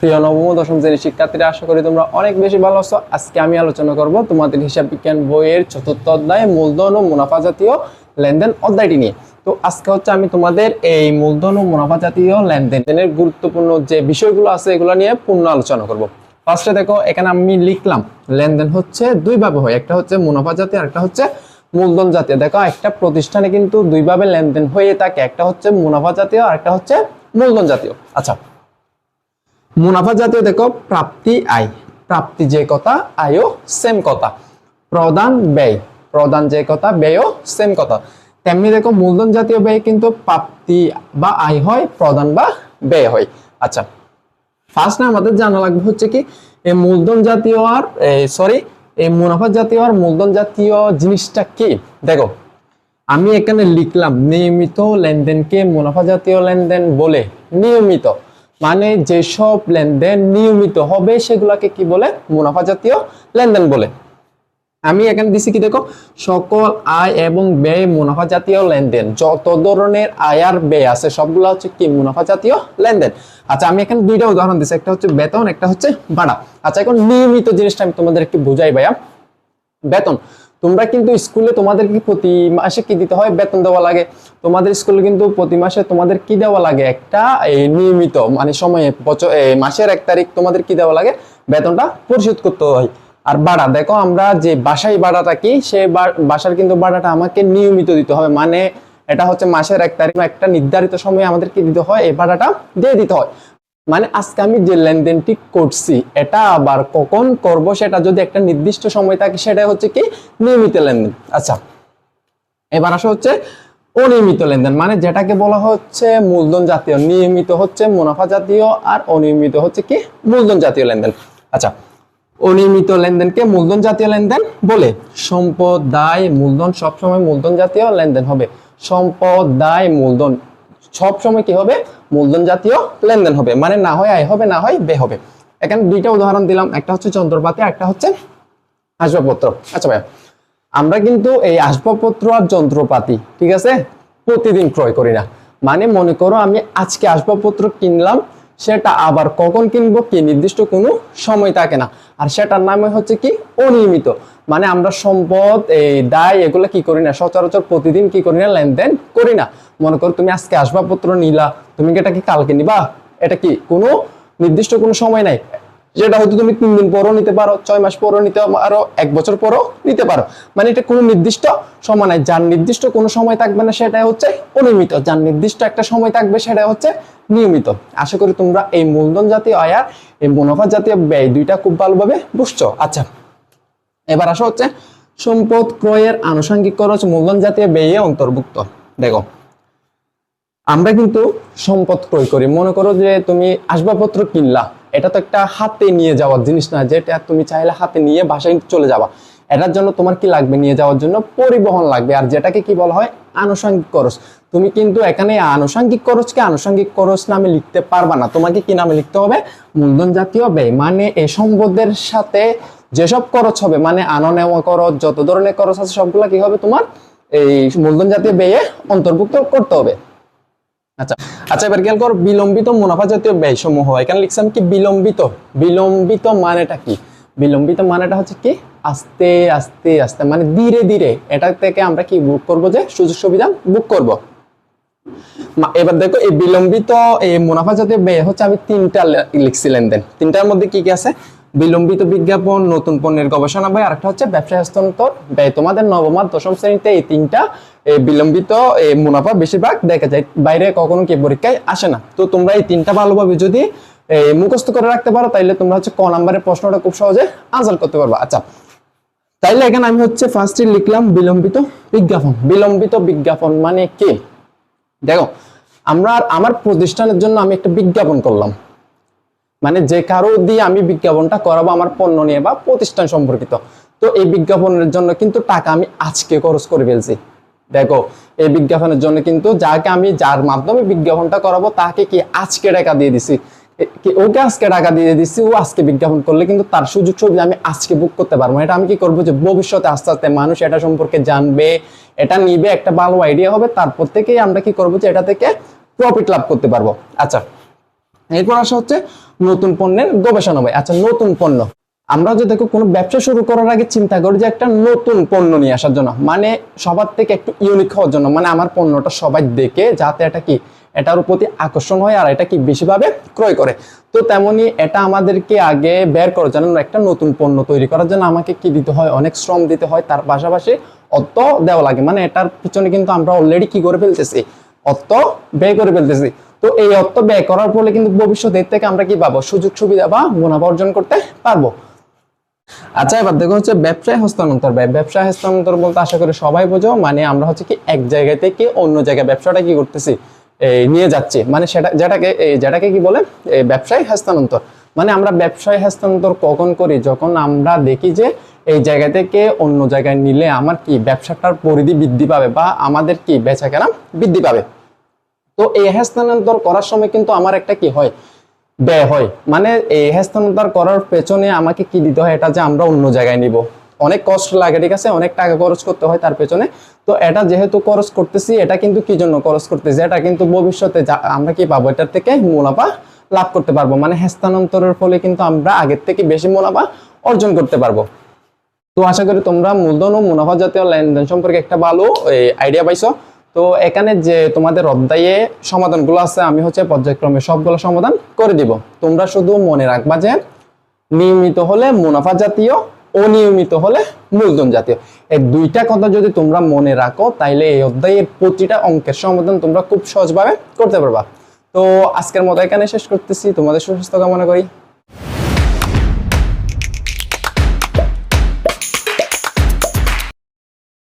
প্রিয় নবম দশম শ্রেণির শিক্ষার্থীরা, আশা করি তোমরা অনেক বেশি ভালো আছো। আজকে আমি আলোচনা করব তোমাদের হিসাব বিজ্ঞান বইয়ের চতুর্থ অধ্যায়, মূলধন ও মুনাফা জাতীয় লেনদেন অধ্যায়টি নিয়ে। তো আজকে হচ্ছে আমি তোমাদের এই মূলধন ও মুনাফা জাতীয় লেনদেনের গুরুত্বপূর্ণ যে বিষয়গুলো আছে, এগুলো নিয়ে পূর্ণ আলোচনা করব। ফার্স্টে দেখো, এখানে আমি লিখলাম, লেনদেন হচ্ছে দুইভাবে হয়, একটা হচ্ছে মুনাফা জাতীয় আর একটা হচ্ছে মূলধন জাতীয়। দেখো, একটা প্রতিষ্ঠানে কিন্তু দুইভাবে লেনদেন হয়ে থাকে, একটা হচ্ছে মুনাফা জাতীয় আর একটা হচ্ছে মূলধন জাতীয়। আচ্ছা মুনাফা জাতীয় দেখো, প্রাপ্তি আয়। প্রাপ্তি যে কথা, আয়ও সেম কথা। প্রদান ব্যয়। প্রদান যে কথা, ব্যয়ও সেম কথা। তেমনি দেখো, মূলধন জাতীয় ব্যয় কিন্তু প্রাপ্তি বা আয় হয়, প্রদান বা ব্যয় হয়। আচ্ছা ফার্স্ট না আমাদের জানা লাগবে হচ্ছে কি এই মূলধন জাতীয় আর সরি এই মুনাফা জাতীয় আর মূলধন জাতীয় জিনিসটা কি? দেখো, আমি এখানে লিখলাম, নিয়মিত লেনদেনকে মুনাফা জাতীয় লেনদেন বলে, নিয়মিত। মানে যেসব লেনদেন নিয়মিত হবে সেগুলোকে কি বলে? মুনাফা জাতীয় লেনদেন বলে। আমি এখানে দিছি কি দেখো? সকল আয় এবং ব্যয় মুনাফা জাতীয় লেনদেন। যত ধরনের আয় আর ব্যয় আছে, সবগুলো হচ্ছে কি? মুনাফা জাতীয় লেনদেন। আচ্ছা আমি এখানে দুইটা উদাহরণ দিচ্ছি একটা হচ্ছে বেতন, একটা হচ্ছে ভাড়া। আচ্ছা এখন নিয়মিত জিনিসটা আমি তোমাদের একটু বুঝাই ভাইয়া। বেতন। তোমরা কিন্তু স্কুলে তোমাদের কি প্রতি মাসে কি দিতে হয়? বেতন দেওয়া লাগে। তোমাদের স্কুলে কিন্তু প্রতি মাসে তোমাদের কি দেওয়া লাগে? একটা নিয়মিত মানে সময়ে, বছর মাসের এক তারিখ তোমাদের কি দেওয়া লাগে? বেতনটা পরিশোধ করতে হয়। আর ভাড়া দেখো আমরা যে বাসায় ভাড়াটা কি, সে বাসার কিন্তু ভাড়াটা আমাকে নিয়মিত দিতে হবে। মানে এটা হচ্ছে মাসের এক তারিখ, একটা নির্ধারিত সময়ে আমাদের কি দিতে হয়, এই ভাড়াটা দিয়ে দিতে হয়। মানে আজকে আমি যে লেনদেনটি করছি, এটা আবার কখন করব সেটা যদি একটা নির্দিষ্ট সময় থাকে, সেটা হচ্ছে কি নিয়মিত লেনদেন। আচ্ছা এবার আসা হচ্ছে অনিয়মিত লেনদেন মানে যেটাকে বলা হচ্ছে মূলধন জাতীয়, নিয়মিত হচ্ছে মুনাফা জাতীয় আর অনিয়মিত হচ্ছে কি মূলধন জাতীয় লেনদেন। আচ্ছা অনিয়মিত লেনদেনকে মূলধন জাতীয় লেনদেন বলে। সম্পদ, দায়, মূলধন, সবসময় মূলধন জাতীয় লেনদেন হবে। সম্পদ, দায়, মূলধন সবসময় কি হবে? মূলধন জাতীয় লেনদেন হবে। মানে না হয় আয় হবে, না হয় বে হবে। এখানে দুইটা উদাহরণ দিলাম। একটা হচ্ছে যন্ত্রপাতি একটা হচ্ছে আসবাবপত্র। আচ্ছা ভাইয়া, আমরা কিন্তু এই আসবাবপত্র আর যন্ত্রপাতি, ঠিক আছে? প্রতিদিন ক্রয় করি না। মানে মনে করো আমি আজকে আসবাবপত্র কিনলাম সেটা আবার কখন কিনবো কি নির্দিষ্ট কোনো সময় থাকে না। আর সেটার নামে হচ্ছে কি? অনিয়মিত। মানে আমরা সম্পদ, এই দায় এগুলো কি করি না? সচরাচর প্রতিদিন কি করি না? লেনদেন করি না। মনে করো তুমি আজকে আসবাবপত্র নিলা, তুমি কি এটা কি কালকে নিবা? এটা কি কোনো নির্দিষ্ট কোনো সময় নাই? যেটা হয়তো তুমি তিন দিন পরও নিতে পারো, ছয় মাস পরও নিতে পারো, এক বছর পরও নিতে পারো। মানে এটা কোনো নির্দিষ্ট সময় নাই। যার নির্দিষ্ট কোনো সময় থাকবে না, সেটাই হচ্ছে অনিয়মিত। যার নির্দিষ্ট একটা সময় থাকবে সেটা হচ্ছে নিয়মিত। আশা করি তোমরা এই মূলধন জাতীয় আয় এই মুনাফা জাতীয় ব্যয় দুইটা খুব ভালোভাবে বুঝছ। আচ্ছা এবার আসা হচ্ছে সম্পদ ক্রয়ের আনুষঙ্গিক খরচ মূলধন জাতীয় ব্যয়ে অন্তর্ভুক্ত। দেখো, আমরা কিন্তু সম্পদ ক্রয় করি। মনে করো যে তুমি আসবাবপত্র কিনলা, এটা তো একটা হাতে নিয়ে যাওয়ার জিনিস না, যেটা তুমি চাইলে হাতে নিয়ে বাসায় চলে যাবা। এটার জন্য তোমার কি লাগবে? নিয়ে যাওয়ার জন্য পরিবহন লাগবে। আর যেটাকে কি বলা হয় আনুষঙ্গিক খরচ। তুমি কিন্তু এখানে আনুষঙ্গিক খরচকে আনুষঙ্গিক খরচ নামে লিখতে পারবা না। তোমাকে কি নামে লিখতে হবে? মূলধন জাতীয় ব্যয়। মানে এই সম্পদের সাথে যেসব খরচ হবে মানে আনো নেওয়া খরচ, যত ধরনের খরচ আছে সবগুলা কি হবে তোমার? এই মূলধন জাতীয় ব্যয়ে অন্তর্ভুক্ত করতে হবে। আচ্ছা আচ্ছা এবার খেয়াল কর, বিলম্বিত মুনাফা জাতীয় ব্যয় সমূহ এখানে লিখছিলাম কি? বিলম্বিত। বিলম্বিত মানেটা কি? বিলম্বিত মানেটা হচ্ছে কি? আস্তে আস্তে আস্তে মানে ধীরে ধীরে এটা থেকে আমরা কি বুক করব যে সুযোগ সুবিধা বুক করব? এবার দেখো এই বিলম্বিত এই মুনাফা জাতীয় ব্যয় হচ্ছে আমি তিনটা লিখছি লেনদেন। তিনটার মধ্যে কি কি আছে? বিলম্বিত বিজ্ঞাপন, নতুন পণ্যের গবেষণা ব্যয়, আরেকটা হচ্ছে ব্যবসা হস্তান্তর ব্যয়। তোমাদের নবম আর দশম শ্রেণীতে এই তিনটা বিলম্বিত মুনাফা বেশিরভাগ দেখা যায়। বাইরে কখনো কি পরীক্ষায় আসে না। তো তোমরা এই তিনটা ভালোভাবে যদি মুখস্থ করে রাখতে পারো, তাইলে তোমরা হচ্ছে ক নাম্বারের প্রশ্নটা খুব সহজে আনসার করতে পারবা। আচ্ছা তাইলে এখানে আমি হচ্ছে ফার্স্টে লিখলাম বিলম্বিত বিজ্ঞাপন। বিলম্বিত বিজ্ঞাপন মানে কি? দেখো, আমরা আমার প্রতিষ্ঠানের জন্য আমি একটা বিজ্ঞাপন করলাম। মানে যে কারও দিয়ে আমি বিজ্ঞাপনটা করাবো আমার পণ্য নিয়ে বা প্রতিষ্ঠান সম্পর্কিত। তো এই বিজ্ঞাপনের জন্য কিন্তু টাকা আমি আজকে খরচ করে ফেলছি। দেখো, এই বিজ্ঞাপনের জন্য কিন্তু যাকে আমি যার মাধ্যমে বিজ্ঞাপনটা করাবো তাকে কি আজকে টাকা দিয়ে দিছি? ওকে আজকে টাকা দিয়ে দিচ্ছি ও আজকে বিজ্ঞাপন করলে কিন্তু তার সুযোগ সুবিধা আমি আজকে বুক করতে পারব এটা আমি কি করব যে ভবিষ্যতে আস্তে আস্তে মানুষ এটা সম্পর্কে জানবে, এটা নিবে, একটা ভালো আইডিয়া হবে, তারপর থেকেই আমরা কি করব যে এটা থেকে প্রফিট লাভ করতে পারব। আচ্ছা এরপর আসা হচ্ছে নতুন পণ্যের গবেষণা বই। আচ্ছা নতুন পণ্য। আমরা যদি দেখো কোনো ব্যবসা শুরু করার আগে চিন্তা করি যে একটা নতুন পণ্য নিয়ে আসার জন্য। মানে সবার থেকে একটু ইউনিক হওয়ার জন্য। মানে আমার পণ্যটা সবাই দেখে যাতে এটা কি এটার প্রতি আকর্ষণ হয় আর এটা কি বেশিভাবে ক্রয় করে। তো তেমনি এটা আমাদেরকে আগে বের করার জন্য একটা নতুন পণ্য তৈরি করার জন্য আমাকে কি দিতে হয়, অনেক শ্রম দিতে হয়, তার পাশাপাশি অর্থ দেওয়া লাগে। মানে এটার পিছনে কিন্তু আমরা অলরেডি কি করে ফেলতেছি? অর্থ ব্যয় করে ফেলতেছি। তো এই অর্থ ব্যয় করার ফলে কিন্তু ভবিষ্যতে থেকে আমরা কি পাবো? সুযোগ, সুবিধা বা মুনাফা অর্জন করতে পারব। আচ্ছা এবার দেখো হচ্ছে ব্যবসায় হস্তান্তর। ব্যয় ব্যবসায় হস্তান্তর বলতে আশা করি সবাই বোঝো। মানে আমরা হচ্ছে কি এক জায়গা থেকে অন্য জায়গায় ব্যবসাটা কি করতেছি? নিয়ে যাচ্ছি। মানে সেটা, যেটাকে যেটাকে কি বলে? এই ব্যবসায় হস্তান্তর। মানে আমরা ব্যবসায় হস্তান্তর কখন করি? যখন আমরা দেখি যে এই জায়গা থেকে অন্য জায়গায় নিলে আমার কি ব্যবসাটার পরিধি বৃদ্ধি পাবে বা আমাদের কি বেচা কেনা বৃদ্ধি পাবে? তো এই হস্তান্তর করার সময় কিন্তু আমার একটা কি হয়? ব্যয় হয়। মানে এই হস্তান্তর করার পেছনে আমাকে কি দিতে হয়? এটা যে আমরা অন্য জায়গায় নিব। অনেক কষ্ট লাগে, ঠিক আছে? অনেক টাকা খরচ করতে হয় তার পেছনে। তো এটা যেহেতু খরচ করতেছি, এটা কিন্তু কি জন্য খরচ করতেছি? এটা কিন্তু ভবিষ্যতে আমরা কি পাবো? এটার থেকে মুনাফা লাভ করতে পারব। মানে হস্তান্তরের ফলে কিন্তু আমরা আগের থেকে বেশি মুনাফা অর্জন করতে পারব। তো আশা করি তোমরা মূলধন ও মুনাফা জাতীয় লেনদেন সম্পর্কে একটা ভালো আইডিয়া পাইছো। তো এখানে যে তোমাদের অধ্যায়ে সমাধানগুলো আছে, আমি হচ্ছে পর্যায়ক্রমে সবগুলো সমাধান করে দিব। তোমরা শুধু মনে রাখবা যে নিয়মিত হলে মুনাফা জাতীয় অনিয়মিত হলে মূলধন জাতীয়। এই দুইটা কথা যদি তোমরা মনে রাখো, তাইলে এই অধ্যায়ের প্রতিটা অঙ্কের সমাধান তোমরা খুব সহজভাবে করতে পারবা। তো আজকের মতো এখানে শেষ করতেছি। তোমাদের সুস্বাস্থ্য কামনা করি।